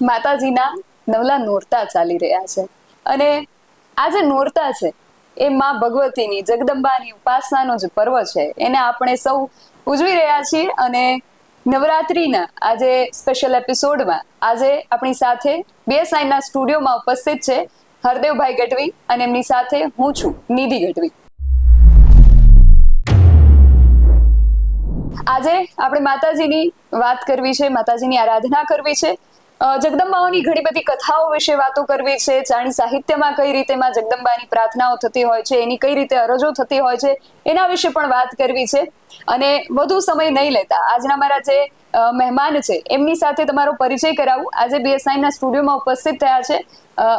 માતાજીના નવલા નોરતા ચાલી રહ્યા છે. અને આ જે નોરતા છે, એ માં ભગવતીની, જગદંબાની ઉપાસનાનો જે પર્વ છે, એને આપણે સૌ ઉજવી રહ્યા છીએ અને નવરાત્રિના આજે સ્પેશિયલ એપિસોડમાં આજે આપણી સાથે બે સાઈનના સ્ટુડિયોમાં ઉપસ્થિત છે, હરદેવભાઈ ગઢવી અને એમની સાથે હું છું, નિધિ ગઢવી. આજે આપણે માતાજીની વાત કરવી છે, માતાજીની આરાધના કરવી છે જગદંબાઓની ઘણી બધી કથાઓ વિશે વાતો કરવી છે, જાણી સાહિત્યમાં કઈ રીતે માં જગદંબાની પ્રાર્થનાઓ થતી હોય છે, એની કઈ રીતે અરજો થતી હોય છે, એના વિશે પણ વાત કરવી છે. અને વધુ સમય નહીં લેતા. આજના મારા જે મહેમાન છે, એમની સાથે તમારો પરિચય કરાવું. આજે બીએસઆઈ ના સ્ટુડિયોમાં ઉપસ્થિત થયા છે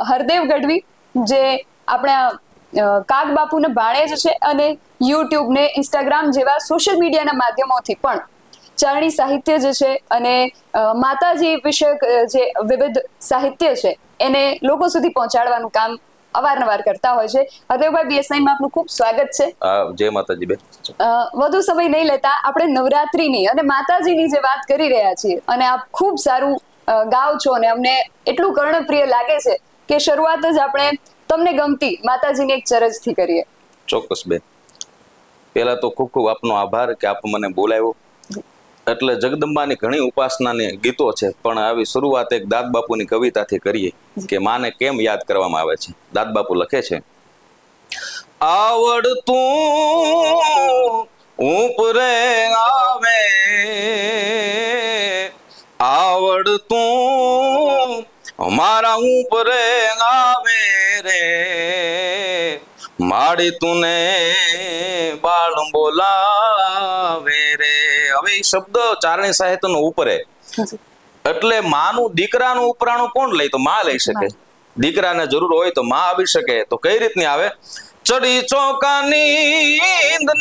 હરદેવ ગઢવી, જે આપણા કાગ બાપુને ભાણેજ છે અને યુટ્યુબ ને ઇન્સ્ટાગ્રામ જેવા સોશિયલ મીડિયાના માધ્યમોથી પણ ચારણી સાહિત્ય જે છે અને માતાજી વિષયક જે વિવિધ સાહિત્ય છે એને લોકો સુધી પહોંચાડવાનું કામ અવારનવાર કરતા હોય છે. હરદેવભાઈ બીએસઆઈ માં આપનું ખૂબ સ્વાગત છે. જય માતાજી બેન. વધુ સમય નહીં લેતા આપણે નવરાત્રીની અને માતાજીની જે વાત કરી રહ્યા છીએ અને આપ ખૂબ સારું ગાવ છો અને અમને એટલું કર્ણપ્રિય લાગે છે કે શરૂઆત જ આપણે તમને ગમતી માતાજીની એક ચરજથી કરીએ. ચોક્કસ બેન. પહેલા તો ખૂબ ખૂબ આપનો આભાર કે આપ મને બોલાવ્યો. એટલે જગદંબાની ઘણી ઉપાસનાની ગીતો છે પણ આવી શરૂઆત એક દાદ બાપુની કવિતાથી કરીએ કે માને કેમ યાદ કરવામાં આવે છે? દાદ બાપુ લખે છે આવડતું ઉપરે આવે આવડતું મારા ઉપરે આવે રે માડી તુને બાળ બોલાવે રે. હવે એ શબ્દ ચારણી સાહિત્યનો ઉપરે. એટલે માનું દીકરાનું ઉપરાણું કોણ લઈ તો માં લઈ શકે. દીકરાને જરૂર હોય તો માં આવી શકે. તો કઈ રીતની આવે? ચડી ચોકાની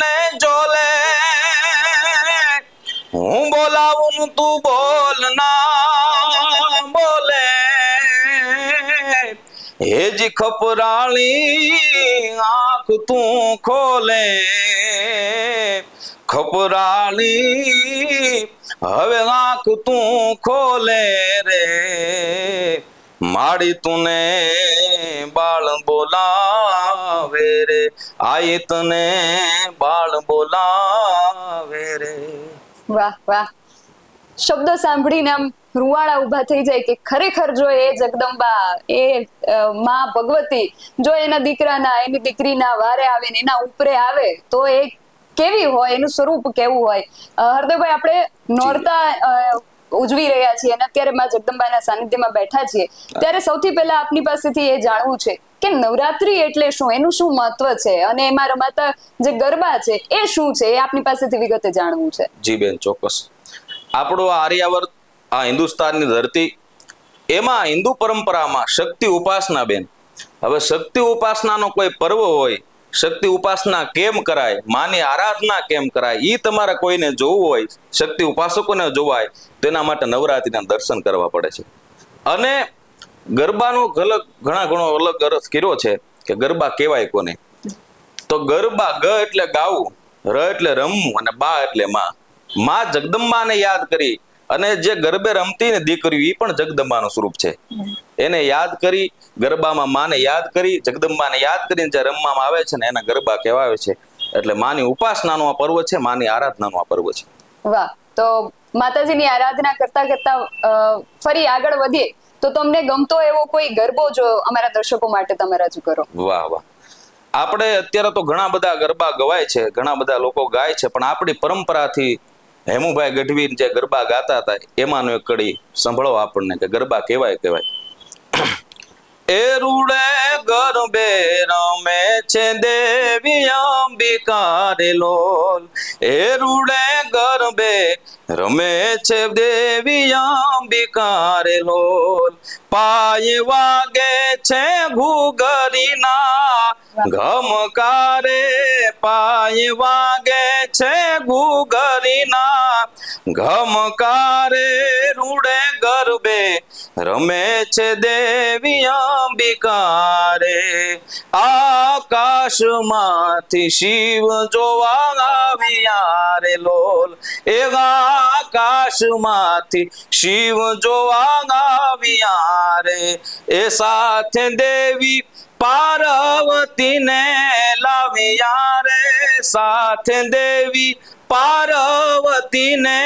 ને જોલે. હું બોલાવું તું બોલ ના બોલે. હેજી ખપરાળી આંખ તું ખોલે. ખપરાળી હવે આંખ તું ખોલે રે. માડી તુને બાળ બોલાવે રે. આઈ તને બાળ બોલાવે રે. વાહ વાહ. શબ્દો સાંભળીને આમ રૂવાળા ઊભા થઈ જાય કે ખરેખર જો એ જગદંબા એ માં ભગવતી જો એના દીકરાના એની દીકરીના વારે આવે ને એના ઉપરે આવે તો એ કેવી હોય? એનું સ્વરૂપ કેવું હોય? હરદેવભાઈ આપણે નોરતા ઉજવી રહ્યા છીએ અને અત્યારે માં જગદંબાના સાનિધ્યમાં બેઠા છીએ. ત્યારે સૌથી પહેલા આપની પાસેથી એ જાણવું છે કે નવરાત્રી એટલે શું? એનું શું મહત્વ છે? અને એમાં રમાતા જે ગરબા છે એ શું છે? એ આપની પાસેથી વિગતે જાણવું છે. જી બેન ચોક્કસ. આપણો આ આર્યાવર્ત, આ હિન્દુસ્તાનની ધરતી, એમાં હિન્દુ પરંપરામાં શક્તિ ઉપાસના બેન. હવે શક્તિ ઉપાસનાનો કોઈ પર્વ હોય, શક્તિ ઉપાસના કેમ કરાય, માની આરાધના કેમ કરાય એ તમારે કોઈને જોવું હોય, શક્તિ ઉપાસકોને જોવાય, તેના માટે નવરાત્રિના દર્શન કરવા પડે છે. અને ગરબાનો ગલગ ઘણા ઘણો અલગ અર્થ કર્યો છે કે ગરબા કહેવાય કોને? તો ગરબા ગ એટલે ગાવું, ર એટલે રમવું અને બા એટલે માં. માં જગદંબાને યાદ કરી અને જે ગરબે રમતી ને દીકરીઓ એ પણ જગદંબાનું સ્વરૂપ છે. એને યાદ કરી ગરબામાં માને યાદ કરી જગદંબાને યાદ કરીને જે રમવામાં આવે છે ને એના ગરબા કહેવાય છે. એટલે માની ઉપાસનાનો આ પર્વ છે માની આરાધનાનો આ પર્વ છે. વાહ તો માતાજીની આરાધના કરતા કરતા ફરી આગળ વધીએ તો તમને ગમતો એવો કોઈ ગરબો જો અમારા દર્શકો માટે તમે રજૂ કરો? વાહ વાહ. આપણે અત્યારે તો ઘણા બધા ગરબા ગવાય છે ઘણા બધા લોકો ગાય છે પણ આપણી પરંપરાથી હેમુભાઈ ગઢવી જે ગરબા ગાતા હતા, એમાંનો એક કડી સંભળો આપણને કે ગરબા કેવાય કેવાય એ રૂડે ગરબે રમે છે દેવી અંબિકા લોલ. એ રૂડે ગરબે રમે છે દેવી અંબિકા રે લોલ. પાય વાગે છે ભૂગરીના, ઘમકારે પાય વાગે છે ઘુગરીના ઘમકારે રૂડે ગરબે, રમે છે દેવી અંબિકારે. આકાશમાંથી શિવ જોવા આવ્યા રે લોલ. એવા આકાશમાંથી શિવ જોવા આવ્યા એ સાથે દેવી પાર્વતીને લાવ્યા રે સાથે દેવી પાર્વતીને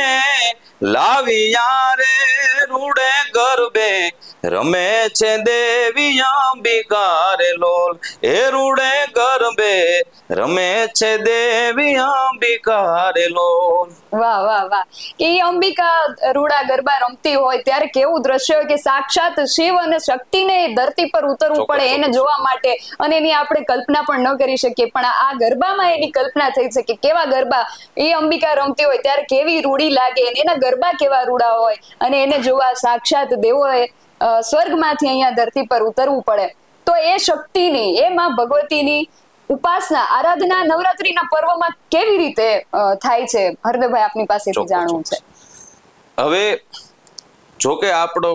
લાવ્યા રે રૂડે ગરબે રમે છે દેવી અંબિકા રે લોલ. એ રૂડે ગરબે રમે છે દેવી અંબિકા રે લોલ. વાહ વાહ વાહ. કે અંબિકા રૂડા ગરબા રમતી હોય ત્યારે કેવું દ્રશ્ય હોય કે સાક્ષાત શિવ અને શક્તિને ધરતી પર ઉતરવું પડે એને જોવા માટે. અને એની આપણે કલ્પના પણ ન કરી શકીએ. પણ આ ગરબામાં એની કલ્પના થઈ શકે કેવા ગરબા એ અંબિકા રમતી હોય ત્યારે કેવી રૂડી લાગે અને એના ગરબા કેવા રૂડા હોય અને એને જોવા સાક્ષાત દેવોએ સ્વર્ગમાંથી અહીંયા ધરતી પર ઉતરવું પડે. તો એ શક્તિની એ માં ભગવતીની ઉપાસના આરાધના નવરાત્રીના પર્વમાં કેવી રીતે થાય છે? હરદેવભાઈ આપની પાસેથી જાણવું છે. હવે જો કે આપણો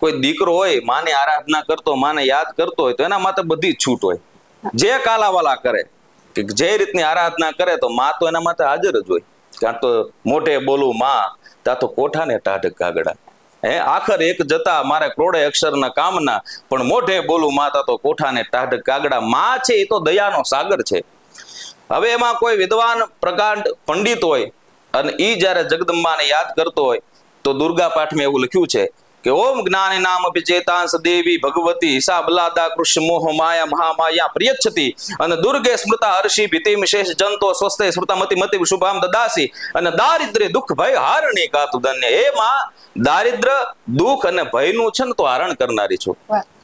કોઈ દીકરો હોય માને આરાધના કરતો માને યાદ કરતો હોય તો એના માટે બધી છૂટ હોય. જે કાલાવાલા કરે કે જે રીતની આરાધના કરે તો માં તો એના માટે હાજર જ હોય. કારણ તો મોઢે બોલું માં ત્યાં તો કોઠાને ટાઢ કાગડા હે, આખર એક જતા મારે ક્રોડે અક્ષરના કામના, પણ મોઢે બોલું માતા તો કોઠાને ટાઢ કાગડા માં છે એ તો દયાનો સાગર છે. હવે એમાં કોઈ વિદ્વાન પ્રકાંડ પંડિત હોય અને એ જ્યારે જગદંબાને યાદ કરતો હોય, તો દુર્ગા પાઠમાં એવું લખ્યું છે કે ઓમ જ્ઞાન નામ અભિચેતાંસ દેવી ભગવતી હિસા બલાદા કૃષ્ણ મોહ માયા મહામાયા પ્રિયચ્છતિ. અને દુર્ગે સ્મૃતા હર્ષિ ભીતિમ શેષ જંતો સ્વસ્તે સ્મૃતા મતિ મતિ શુભામ દદાસી. અને દારિદ્ર્ય દુઃખ ભય હારણી કાતુ ધન્ય. માં દારિદ્ર દુઃખ અને ભયનું છે ને તો હરણ કરનારી છું.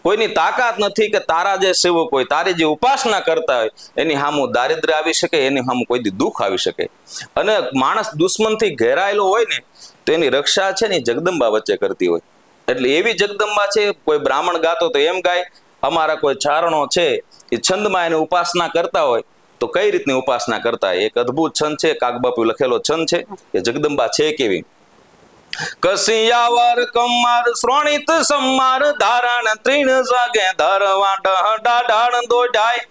કોઈની તાકાત નથી કે તારા જે સેવક હોય તારી જે ઉપાસના કરતા હોય એની સામું દારિદ્ર્ય આવી શકે એની સામું કોઈ દુઃખ આવી શકે. અને માણસ દુશ્મનથી ઘેરાયેલો હોય ને તો એની રક્ષા છે ને જગદંબા વચ્ચે કરતી હોય. એટલે એવી જગદંબા છે, કોઈ બ્રાહ્મણ ગાતો તો એમ ગાય, અમારા કોઈ ચારણો છે, એ છંદમાં એને ઉપાસના કરતા હોય. તો કઈ રીતની ઉપાસના કરતા? એક અદ્ભુત છંદ છે, કાગબાપુ લખેલો છંદ છે, કે જગદંબા છે કેવી? કસિયાવર કમાર શ્રોણિત સમાર, ધારણ ત્રીણ જાગે ધરવા ડાઢાણ દોઢાય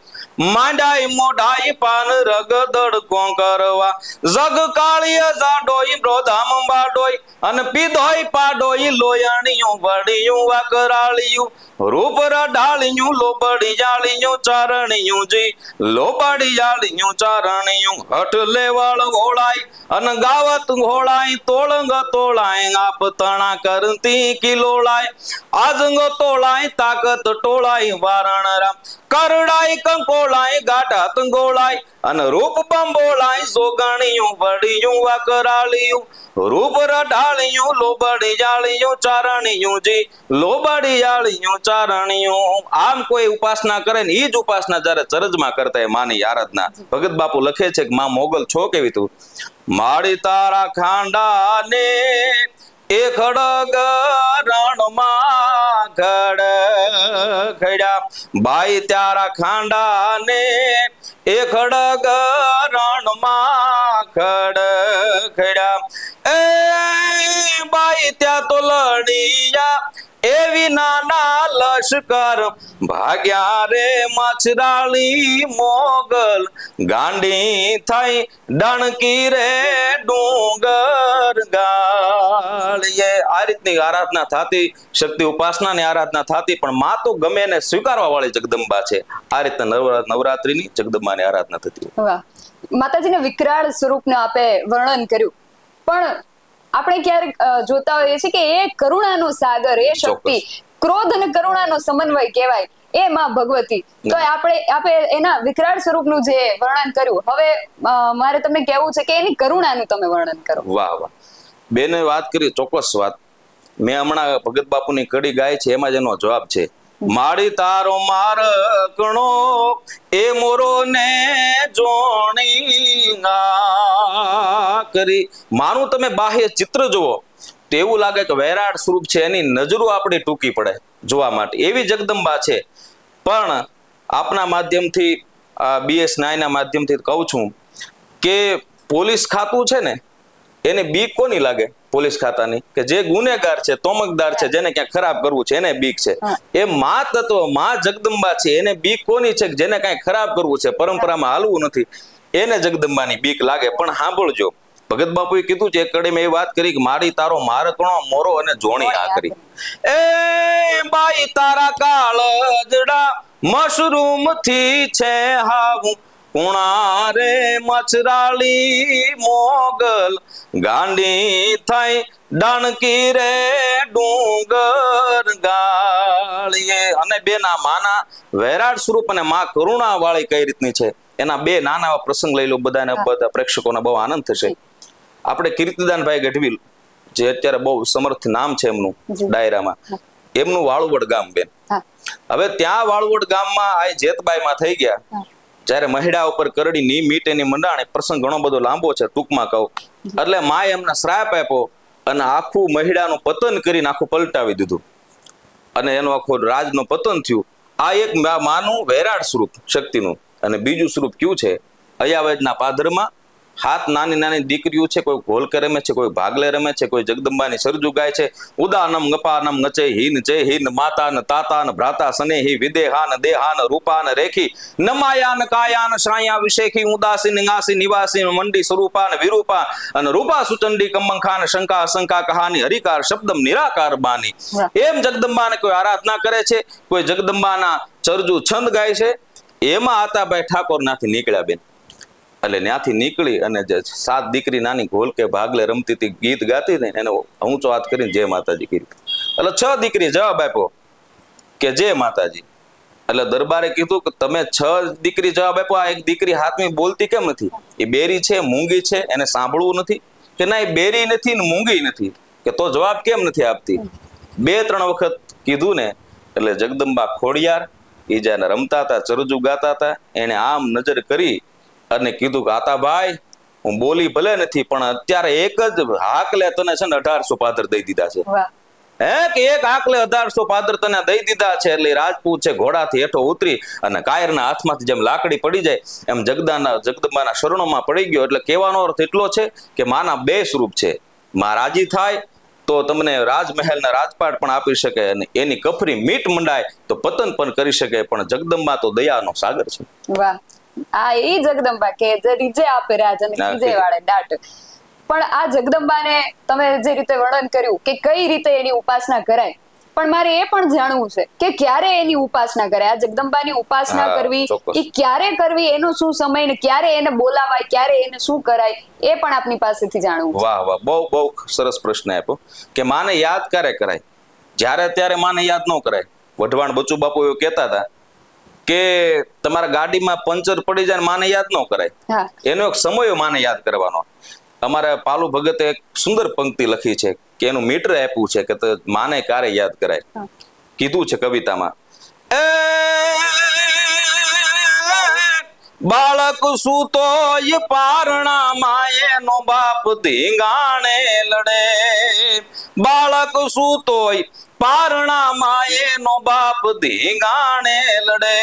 માંડાય મોઢાય પાન રગદડ કોંકરવા જગ કાળીય જાડોય બ્રોધામ બાડોય અને પીધોય પાડોય લોયાણિયું વડિયું વાકરાળિયું રૂપ રડાળિયું લોબડી જાળિયું ચારણિયું જી લોબડી જાળિયું ચારણિયું, હઠ લેવાળ ઘોળાય અને ગાવત ઘોળાય તોળંગ તોળાય. આપ તણા કરતી કિલોળાય. આજંગો તોળાય, તાકત ટોળાય વારણ રામ કરડાય, કંકોળાય ગાટા તંગોળાય. અને રૂપ બંબોળાય, સોગણિયું, વડિયું, વાકરાળિયું. રૂપ રઢાળિયું, લોબડી જાળિયું, ચારણિયું જી. લોબડી જાળિયું, ચારણિયું. આમ કોઈ ઉપાસના કરે ને એ જ ઉપાસના જ્યારે ચરજમાં કરતા એ માની આરાધના. ભગત બાપુ લખે છે કે, માં મોગલ છો કેવી તું? માડી તારા ખાંડા ને એ ખડગ રણમાં ખડ ખડ્યા ભાઈ, તારા ખાંડા ને એ ખડગ રણમાં ખડ ખડ્યા એ બાઈ ત્યાં તો લડિયા એવી નાના લશ્કર ભાગ્યા રે મચરાળી મોગલ. ગાંડી થઈ ડણકી રે ડુંગર ગાળીએ આ રીતની આરાધના થતી, શક્તિ ઉપાસના ની આરાધના થતી, પણ માં તો ગમે એને સ્વીકારવા વાળી જગદંબા છે. આ રીતે નવરા, નવરાત્રીની જગદંબાની આરાધના થતી માતાજીના વિકરાળ સ્વરૂપને આપે વર્ણન કર્યું. પણ આપણે ક્યારેક જોતા હોઈએ છીએ કે એ કરુણાનો સાગર એ શક્તિ ક્રોધ અને કરુણાનો સમન્વય કહેવાય એ માં ભગવતી. તો આપણે આપણે એના વિકરાળ સ્વરૂપનું જે વર્ણન કર્યું હવે મારે તમને કહેવું છે કે એની કરુણાનું તમે વર્ણન કરો. વાહ વાહ. બેને વાત કરી ચોક્કસ વાત. મેં હમણાં ભગત બાપુની કડી ગાય છે એમાં જ એનો જવાબ છે. માડી તારો મારકણો એ મોરો ને જોણી ના કરી. માનું તમે બાહ્ય ચિત્ર જુઓ. તો એવું લાગે કે વૈરાટ સ્વરૂપ છે, એની નજરો આપણી ટૂંકી પડે જોવા માટે. એવી જગદંબા છે. પણ આપના માધ્યમથી બીએસ નાયના માધ્યમથી કહું છું કે પોલીસ ખાતું છે ને, એને બીક કોની લાગે? પોલીસ ખાતાની કે જે ગુનેગાર છે તોમકદાર છે જેને ક્યાંક ખરાબ કરવું છે એને બીક છે. એ મા તત્વ મા જગદંબા છે એને બીક કોની છે જેને કઈ ખરાબ કરવું છે પરંપરામાં હાલવું નથી એને જગદંબાની બીક લાગે. પણ સાંભળજો ભગત બાપુએ કીધું છે એક કડી મેં એ વાત કરી કે મારી તારો મારકણો મોરો અને જોણી આ કરી એ બાઈ તારા કાળજડા મશરૂમથી છે હાવું કુણા રે મચરાળી મોગલ ગાંડી થઈ ડણકી રે ડુંગર ગાળીએ. અને બે ના માના વૈરાટ સ્વરૂપ અને માં કરુણા વાળી કઈ રીતની છે? એના બે નાના પ્રસંગ લઈ લો બધાને બધા પ્રેક્ષકોને બહુ આનંદ થશે. આપણે કીર્તિદાનભાઈ ગઢવી જે અત્યારે બહુ સમર્થ નામ છે એમનું. ડાયરામાં એમનું વાળુવડ ગામ બેન. હવે ત્યાં વાળુવડ ગામમાં આ જેતબાઈમાં થઈ ગયા. જ્યારે મહિડા ઉપર કરડી ની મીટ એની મંડાણ પ્રસંગ ઘણો બધો લાંબો છે ટૂંકમાં કહું. એટલે માએ એમને શ્રાપ આપ્યો અને આખું મહિડાનું પતન કરીને આખું પલટાવી દીધું. અને એનું આખું રાજનું પતન થયું. આ એક માનું વૈરાટ સ્વરૂપ શક્તિનું. અને બીજું સ્વરૂપ કયું છે? અયાવેદના પાદરમાં હાથ નાની નાની દીકરીઓ છે કોઈ ઘોલકે રમે છે કોઈ ભાગલે રમે છે કોઈ જગદંબાની સરજુ ગાય છે. ઉદાનમ ગપાનમ નચે હિન જય હિન માતાન તાતાન ભ્રાતા સનેહી વિદેહાન દેહાન રૂપાન રેખી. નમાયાન કાયાન શ્રાયા વિશેખી ઉદાસીન નિગાસી નિવાસી મંડી સ્વરૂપાન વિરૂપા અને રૂપા સુચંડી કમંખાન શંકા અશંકા કહાની હરિકાર શબ્દમ નિરાકાર બાની. એમ જગદંબાને કોઈ આરાધના કરે છે કોઈ જગદંબાના ચરજુ છંદ ગાય છે. એમાં આતાભાઈ ઠાકોરનાથી નીકળ્યા બેન. એટલે ત્યાંથી નીકળી અને જે સાત દીકરી નાની ઘોલ કે ભાગલે રમતી હતી, ગીત ગાતી ને એને ઊંચો હાથ કરીને જય માતાજી કીધી એટલે છ દીકરી જવાબ આપ્યો કે જય માતાજી. એટલે દરબારે કીધું કે તમે છ દીકરી જવાબ આપ્યો, આ એક દીકરી હાથમાં બોલતી કેમ નથી? એ બેરી છે, મૂંગી છે, એને સાંભળવું નથી? કે ના, એ બેરી નથી ને મૂંગી નથી? કે તો જવાબ કેમ નથી આપતી? બે ત્રણ વખત કીધું ને, એટલે જગદંબા ખોડિયાર જ્યારે રમતા હતા, ચરજુ ગાતા હતા, એને આમ નજર કરી અને કીધું કે આતાભાઈ હું બોલી ભલે નથી પણ અત્યારે એક જ હાકલે તને છે ને અઢારસો પાદર દઈ દીધા છે. હે કે એક આકલે અઢારસો પાદર તને દઈ દીધા છે? એટલે રાજપૂત છે ઘોડાથી હેઠો ઉતરી અને કાયરના હાથમાંથી જેમ લાકડી પડી જાય એમ જગદાના જગદંબાના શરણોમાં પડી ગયો. એટલે કહેવાનો અર્થ એટલો છે કે માના બે સ્વરૂપ છે. માં રાજી થાય તો તમને રાજમહેલના રાજપાટ પણ આપી શકે અને એની કફરી મીટ મંડાય તો પતન પણ કરી શકે. પણ જગદંબા તો દયાનો સાગર છે. વાહ. આ એ જગદંબા કે જે રીજે આપે રાજ અને રીજે વાળે દાટ પણ આ જગદંબાને તમે જે રીતે વર્ણન કર્યું કે કઈ રીતે એની ઉપાસના કરાય પણ મારે એ પણ જાણવું છે કે ક્યારે એની ઉપાસના કરાય આ જગદંબાની ઉપાસના કરવી. એ ક્યારે કરવી એનો શું સમય ને ક્યારે એને બોલાવાય ક્યારે એને શું કરાય એ પણ આપની પાસેથી જાણવું વાહ વાહ બહુ બહુ સરસ પ્રશ્ન આપ્યો કે માને યાદ ક્યારે કરાય? જ્યારે ત્યારે માને યાદ ન કરાય. વઢવાણ બચુ બાપુ એવું કહેતા હતા કે તમારા ગાડીમાં પંચર પડી જાય માને યાદ ન કરાય. એનો એક સમય માને યાદ કરવાનો. અમારા પાલુ ભગતે એક સુંદર પંક્તિ લખી છે કે એનું મીટર આપ્યું છે કે માને ક્યારે યાદ કરાય. કીધું છે કવિતામાં. બાળક સૂતોય પારણા માયેનો બાપ ધીંગાણે લડે. બાળક સૂતોય પારણા માયેનો બાપ ધીંગાણે લડે.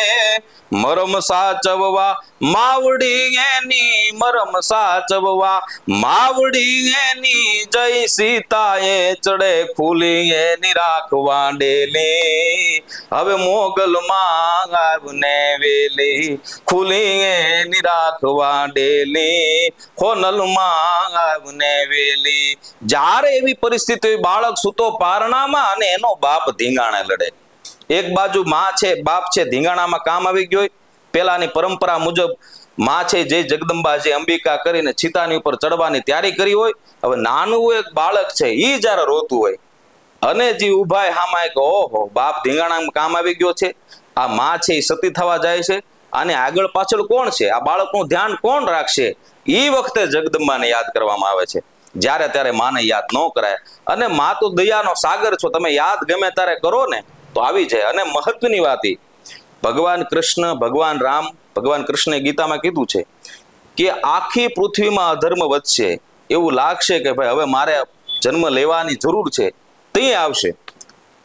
મરમ સાચવવા માવડી એની, મરમ સાચવવા માવડી એની. જય સીતાએ ચડે ખુલી એની રાખવા ડેલી હવે મોગલ માં આવને વેલી. ખુલી એની રાખવા ડેલી ખોનલમાં આવને વેલી. જ્યારે એવી પરિસ્થિતિ બાળક સૂતો પારણામાં અને એનો બાપ ધીંગાણે લડે. એક બાજુ માં છે, બાપ છે, ધીંગાણામાં કામ આવી ગયો પેલાની પરંપરા મુજબમાં છે, જે જગદંબા, જે અંબિકા કરીને છીતાની ઉપર ચડવાની તૈયારી કરી હોય. હવે નાનું એક બાળક છે, ઈ જ્યારે રોતું હોય, અને જે ઉભાય હામાં કે ઓહો, બાપ ધીંગાણામાં કામ આવી ગયો છે. આ માં છે એ સતી થવા જાય છે. અને આગળ પાછળ કોણ છે? આ બાળકનું ધ્યાન કોણ રાખશે? એ વખતે જગદંબાને યાદ કરવામાં આવે છે. જ્યારે ત્યારે માને યાદ ન કરાય. અને મા તો દયાનો સાગર છો, તમે યાદ ગમે ત્યારે કરો ને, તો આવી જાય. અને મહત્વની વાત ભગવાન કૃષ્ણ, ભગવાન રામ, ભગવાન કૃષ્ણે ગીતામાં કીધું છે કે આખી પૃથ્વીમાં અધર્મ વધશે. એવું લાગશે કે ભાઈ હવે મારે જન્મ લેવાની જરૂર છે તે આવશે.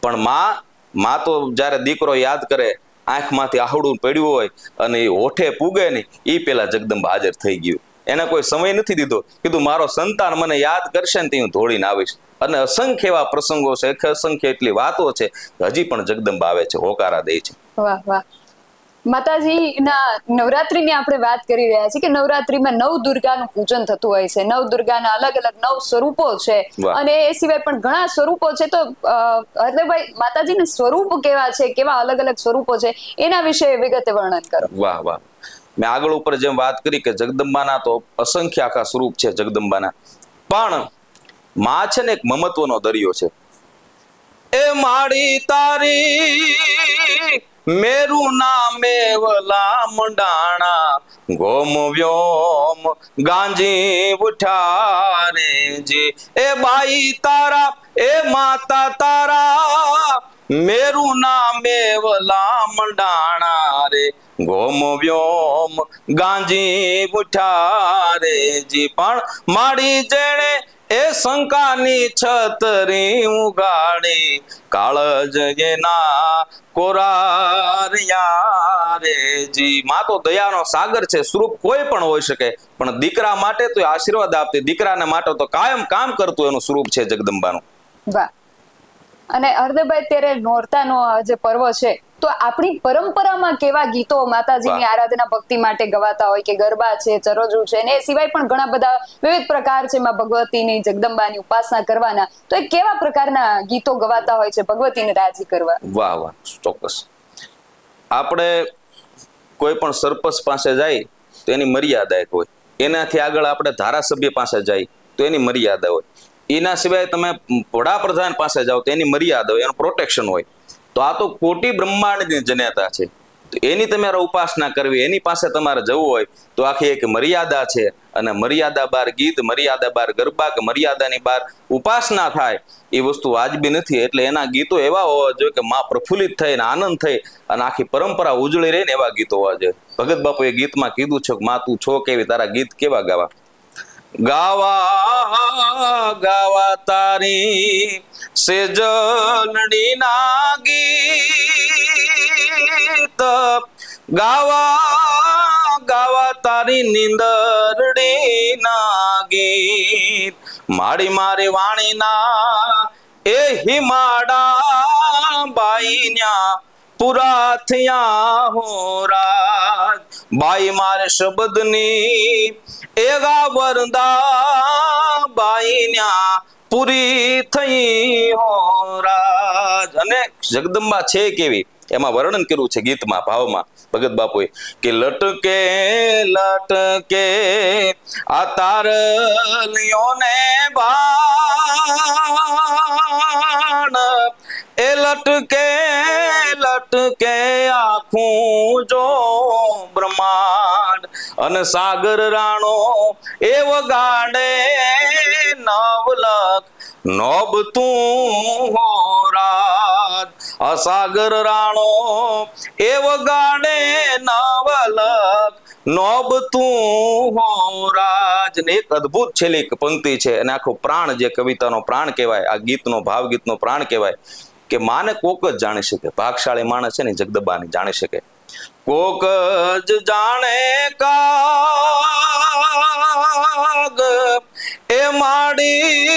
પણ માં માં તો જ્યારે દીકરો યાદ કરે, આંખમાંથી આહડું પડ્યું હોય અને એ હોઠે પૂગે ને એ પેલા જગદંબા હાજર થઈ ગયું. એને કોઈ સમય નથી દીધો. કીધું મારો સંતાન મને યાદ કરશે ને તે હું ધોળીને આવીશ. અને અસંખ્ય એવા પ્રસંગો છે અસંખ્ય એટલી વાતો છે હજી પણ જગદંબા આવે છે હોકારા દે છે. વાહ વાહ. માતાજીના નવરાત્રીની આપણે વાત કરી રહ્યા છીએ કે નવરાત્રીમાં નવ દુર્ગાનું પૂજન થતું હોય છે. નવ દુર્ગાના અલગ અલગ નવ સ્વરૂપો છે. અને એ સિવાય પણ ઘણા સ્વરૂપો છે. તો હરદેવભાઈ માતાજીના સ્વરૂપ કેવા છે? કેવા અલગ અલગ સ્વરૂપો છે? એના વિશે વિગતે વર્ણન કરો. વાહ વાહ. મેં આગળ ઉપર જેમ વાત કરી કે જગદંબાના તો અસંખ્ય આખા સ્વરૂપ છે જગદંબાના. પણ માં છે ને એક મમત્વનો દરિયો છે. એ માડી તારી મેરું નામે વલા મંડાણા. ગોમ વ્યોમ ગાંજી ઉઠારે જી. એ બાઈ તારા, એ માતા તારા. મેરું નામે વલા મંડાણા રે. ગોમ વ્યોમ ગાંજી ઉઠારે જી, પણ માડી જેણે એ શંકાની છતરી ઉગાડી. કાળ જગેના કોરારિયા રે તો દયાનો સાગર છે, સ્વરૂપ કોઈ પણ હોઈ શકે, પણ દીકરા માટે તો આશીર્વાદ આપતી. દીકરાને માટે તો કાયમ કામ કરતું એનું સ્વરૂપ છે જગદંબાનું. વાહ. અને હરદેવભાઈ ત્યારે નોરતાનો જે પર્વ છે તો આપણી પરંપરામાં કેવા ગીતો માતાજીની. આરાધના ભક્તિ માટે ગવાતા હોય કે ગરબા છે ચરોજુ છે અને એ સિવાય પણ ઘણા બધા વિવિધ પ્રકાર છે માં ભગવતીની જગદંબાની ઉપાસના કરવાના. તો એ કેવા પ્રકારના ગીતો ગવાતા હોય છે ભગવતીને રાજી કરવા? વાહ વાહ. ચોક્કસ. આપણે કોઈ પણ સરપંચ પાસે જાય તો એની મર્યાદા એક હોય. એનાથી આગળ આપણે ધારાસભ્ય પાસે જાય તો એની મર્યાદા હોય. એના સિવાય તમે વડાપ્રધાન પાસે જાઓ તો એની મર્યાદા હોય એનું પ્રોટેક્શન હોય. તો આ તો કોટી બ્રહ્માંડની જનેતા છે. એની તમારે ઉપાસના કરવી, એની પાસે તમારે જવું હોય, તો આખી એક મર્યાદા છે. અને મર્યાદા બાર ગીત, મર્યાદા બાર ગરબા કે મર્યાદાની બાર ઉપાસના થાય, એ વસ્તુ વાજબી નથી. એટલે એના ગીતો એવા હોવા જોઈએ કે માં પ્રફુલ્લિત થઈ ને આનંદ થઈ અને આખી પરંપરા ઉજળી રહી ને એવા ગીતો હોવા જોઈએ. ભગત બાપુ એ ગીતમાં કીધું છે કે માં તું છો કેવી, તારા ગીત કેવા ગાવા? ગાવા ગાવા તારી સેજલડી ના ગીત ગાવા ગાવા તારી નિંદરડી ના ગીત મારી મારી વાણી ના એ હિમાડા બાઈ ન્યા પુરા થયા હોરા બાઈ મારે શબ્દની એવા વરદા બાઈ પૂરી થઈ હો રાજ. અને જગદંબા છે કેવી? એમાં વર્ણન કર્યું છે ગીતમાં, ભાવમાં. ભગત બાપુએ કે લટકે લટકે, આ તાર લિયોને બાણ. એ લટકે લટકે આખું જો બ્રહ્માંડ અને સાગર રાણો એ વગાડે નવલક નોબ તું હો રાજ આ સાગર રાણો એ વગાડે નવલક નોબ તું હો રાજ ને એક અદ્ભુત છેલ્લી પંક્તિ છે, અને આખો પ્રાણ જે કવિતાનો પ્રાણ કહેવાય, આ ગીતનો ભાવગીતનો પ્રાણ કહેવાય, કે માને કોક જ જાણી શકે, ભાગશાળી માણસ છે ને જગદબાની જાણી શકે. કોક જ જાણે કાગ. એ માડી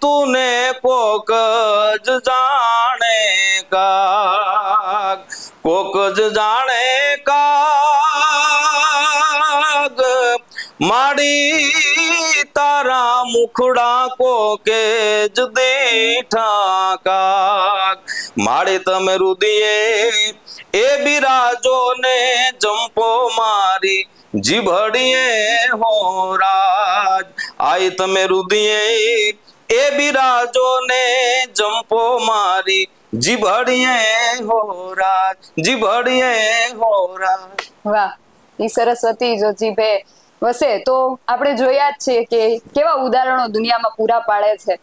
તુને કોક જ જાણે કાગ. કોક જ જાણે કાગ. માડી તારા મુખડા કોકે જ દેઠા કાગ. માડી તમે રુદિયે એ બિરાજો ને જંપો મારી, જીભડીએ હો રાજ. આઈ તમે રુદિયે એ બિરાજો ને જંપો મારી, જીભડીએ હો રાજ, જીભડીએ હો રાજ. વાહ, ઈ સરસ્વતી જો જીભે. વસે, તો આપણે જોયા જ છે કે કેવા ઉદાહરણો દુનિયામાં પૂરા પાડે છે.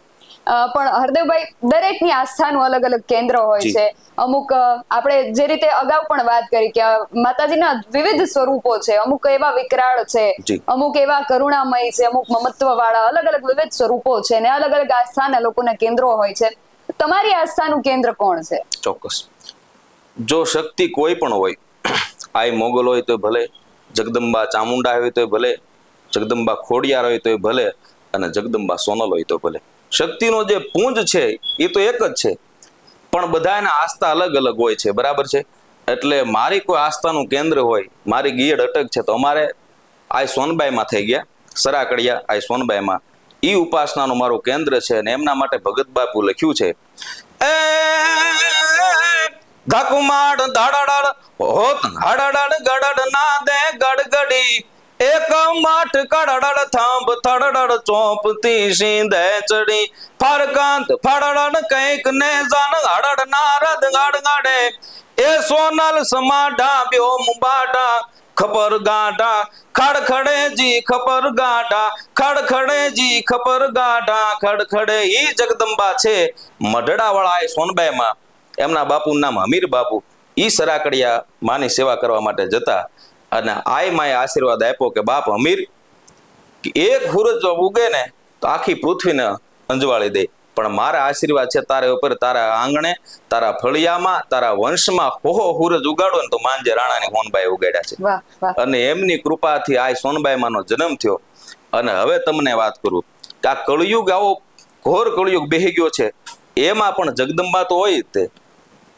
પણ હરદેવભાઈ દરેકની આસ્થાનું અલગ અલગ કેન્દ્ર હોય છે. અમુક આપણે જે રીતે અગાઉ પણ વાત કરી કે માતાજીના વિવિધ સ્વરૂપો છે. અમુક એવા વિકરાળ છે અમુક એવા કરુણામય છે અમુક મમત્વ વાળા અલગ અલગ વિવિધ સ્વરૂપો છે ને અલગ અલગ આસ્થાના લોકોના કેન્દ્રો હોય છે. તમારી આસ્થાનું કેન્દ્ર કોણ છે? ચોક્કસ. જો શક્તિ કોઈ પણ હોય આય મોગલ હોય તો ભલે જગદંબા ચામુંડા હોય તો ભલે જગદંબા ખોડિયાર હોય તો ભલે અને જગદંબા સોનલ હોય તો ભલે. શક્તિનો જે પુંજ છે, એ તો એક જ છે. પણ બધાના આસ્થા અલગ અલગ હોય છે, બરાબર છે? એટલે મારી કોઈ આસ્થાનું કેન્દ્ર હોય, મારી ગીયડ અટક છે, તો અમારે આ સોનબાઈમાં થઈ ગયા, સરાકડિયા આ સોનબાઈમાં. ઈ ઉપાસનાનું મારું કેન્દ્ર છે અને એમના માટે ભગત બાપુ લખ્યું છે. એ ધકમાડ દાડાડાડ હોત હાડાડાડ ગડડ ના દે ગડગડી. એક માઠ કડડડ થાંભ, થડડડ ચોંપતી સીંધે ચડી. ફરકાંત ફડડડ કંઈક ને જાન હડડ નારદ ગાડગાડે એ સોનલ સમા બ્યો મુબાટા ખપર ગાડા ખડખડે જી ખબર ગાડા ખડખડે જી ખબર ગાડા ખડખડે ઈ જગદંબા છે મઢડા વાળા એ સોનબાઈમાં. એમના બાપુનું નામ હમીર બાપુ. ઈ સરાકડિયા માની સેવા કરવા માટે જતા. અને આય માએ આશીર્વાદ આપ્યો કે બાપ અમીર એક સૂરજ જો ઉગે ને તો આખી પૃથ્વીને અંજવાળી દે. પણ મારા આશીર્વાદ છે તારા ઉપર તારા આંગણે તારા ફળિયામાં તારા વંશમાં હોહો સૂરજ ઉગાડો ને તો માનજે રાણાની હોનબાઈ ઉગાડ્યા છે. અને એમની કૃપાથી આ સોનબાઈમાંનો જન્મ થયો. અને હવે તમને વાત કરું કે આ કળયુગ આવો ઘોર કળયુગ બેહી ગયો છે. એમાં પણ જગદંબા તો હોય તે.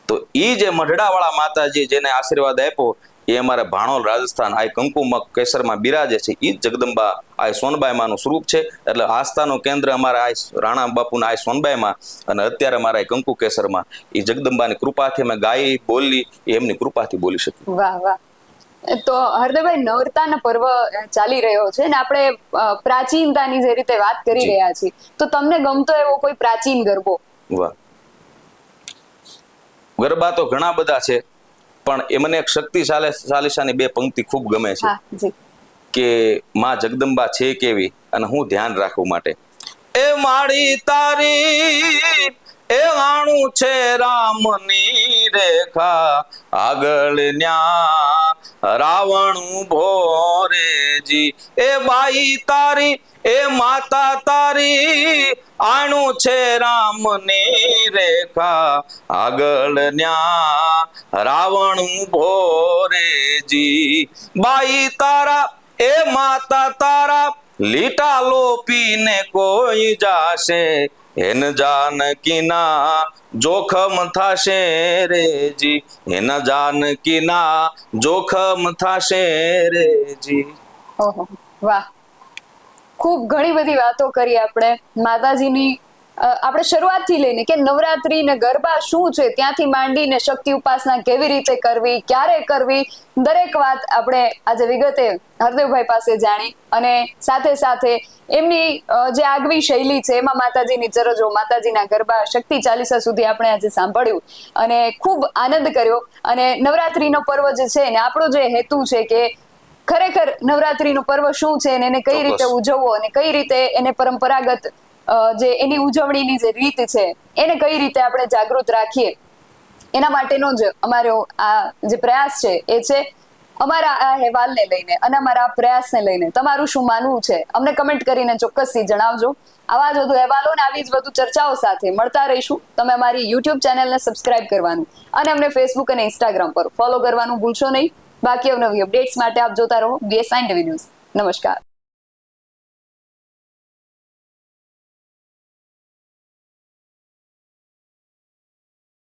તો ઈ જે મઢડાવાળા માતાજી જેને આશીર્વાદ આપ્યો એ અમારે ભાણોલ રાજસ્થાન આ કંકુમાં કેસરમાં બિરાજે છે. એ જ જગદંબા આ સોનબાઈમાનું સ્વરૂપ છે. એટલે આસ્થાનું કેન્દ્ર અમારા આ રાણા બાપુના આ સોનબાઈમાં અને અત્યારે અમારા કંકુ કેસરમાં. એ જગદંબાની કૃપાથી અમે ગાઈ બોલી એમની કૃપાથી બોલી શકીએ. વાહ વાહ. તો હરદભાઈ નવરતાનો પર્વ ચાલી રહ્યો છે ને આપણે પ્રાચીનતાની જે રીતે વાત કરી રહ્યા છીએ તો તમને ગમતો એવો કોઈ પ્રાચીન ગરબો? વાહ. ગરબા તો ઘણા બધા છે. પણ એ મને એક શક્તિ ચાલીસાની બે પંક્તિ ખૂબ ગમે છે. કે માં જગદંબા છે કેવી અને હું ધ્યાન રાખવું માટે. એ માળી તારી એ આણું છે રામની. રેખા આગળ ન્યા, રાવણ ભોરેજી એ બાઈ તારી, એ માતા તારી, આણું છે રામની રેખા. આગળ ન્યા, રાવણ ભોરેજી બાઈ તારા, એ માતા તારા, લીટા લોપીને કોઈ જાશે. હેન જાનકીના જોખમ થાશે રેજી હેન જાનકીના જોખમ થાશે રેજી ઓહો, વાહ. ખૂબ ઘણી બધી વાતો કરી આપણે. માતાજીની આપણે શરૂઆતથી લઈને કે નવરાત્રી ને ગરબા શું છે ત્યાંથી માંડીને શક્તિ ઉપાસના કેવી રીતે કરવી ક્યારે કરવી દરેક વાત આપણે આજે વિગતે હરદેવભાઈ પાસે જાણી અને સાથે સાથે એમની જે આગવી શૈલી છે એમાં માતાજીની ચરજો માતાજીના ગરબા શક્તિ ચાલીસા સુધી આપણે આજે સાંભળ્યું અને ખૂબ આનંદ કર્યો. અને નવરાત્રીનો પર્વ જે છે ને આપણો જે હેતુ છે કે ખરેખર નવરાત્રીનું પર્વ શું છે અને એને કઈ રીતે ઉજવવો અને કઈ રીતે એને પરંપરાગત જે એની ઉજવણીની જે રીત છે, એને કઈ રીતે આપણે જાગૃત રાખીએ, એના માટેનો જ અમારો આ જે પ્રયાસ છે, એ છે અમારા આ અહેવાલને લઈને અને અમારા આ પ્રયાસને લઈને. તમારું શું માનવું છે? અમને કમેન્ટ કરીને ચોક્કસથી જણાવજો. આવા જ વધુ અહેવાલો અને આવી જ વધુ ચર્ચાઓ સાથે મળતા રહીશું. તમે અમારી યુટ્યુબ ચેનલને સબસ્ક્રાઇબ કરવાનું અને અમને ફેસબુક અને ઇન્સ્ટાગ્રામ પર ફોલો કરવાનું ભૂલશો નહીં. બાકી અવનવી અપડેટ્સ માટે આપ જોતા રહો. બીએસ ન્યૂઝ નમસ્કાર.